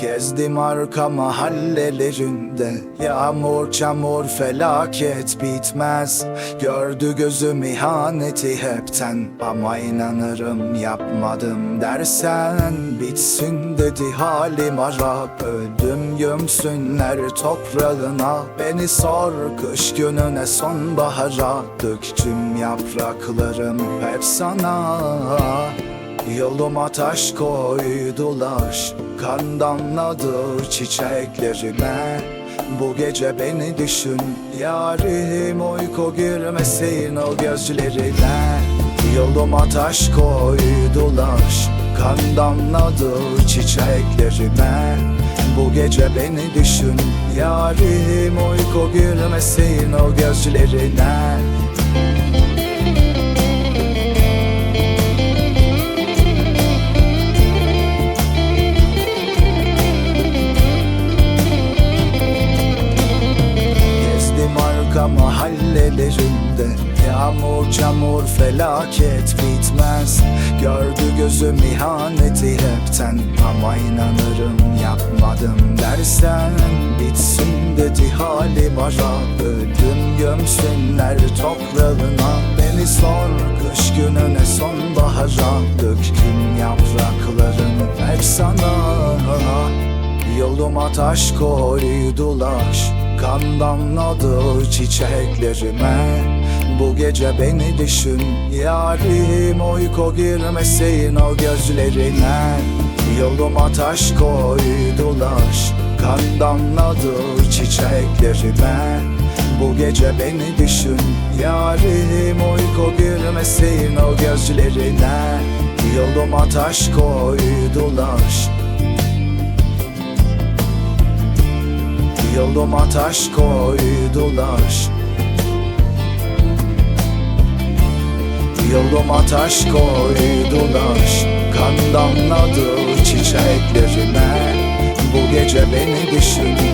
Gezdim arka mahallelerinde. Yağmur çamur felaket bitmez. Gördü gözüm ihaneti hepten. Ama inanırım yapmadım dersen. Bitsin dedi halim Arap. Öldüm gömsünler toprağına. Beni sor kış gününe sonbahara. Döktüm yapraklarım hep sana. Yoluma taş koydular Kan damladı çiçeklerime. Bu gece beni düşün Yarim uyku girmesin o gözlerine Yoluma taş koydular Kan damladı çiçeklerime. Bu gece beni düşün Yarim uyku girmesin o gözlerine Arka mahallelerinde Yağmur çamur felaket bitmez. Gördü gözüm ihaneti hepten Ama inanırım yapmadım dersen. Bitsin dedi halim ara Öldüm gömsünler toprağına. Beni sor kış gününe sonbahara. Döktüm yapraklarını hep sana. Yoluma taş koydular Kan damladı çiçeklerime. Bu gece beni düşün Yarim uyku girmesin o gözlerine. Yoluma taş koydular Kan damladı çiçeklerime. Bu gece beni düşün Yarim uyku girmesin o gözlerine. Yoluma taş koydular Yoluma taş koydular. Yoluma taş koydular. Kan damladı çiçeklerime. Bu gece beni düşün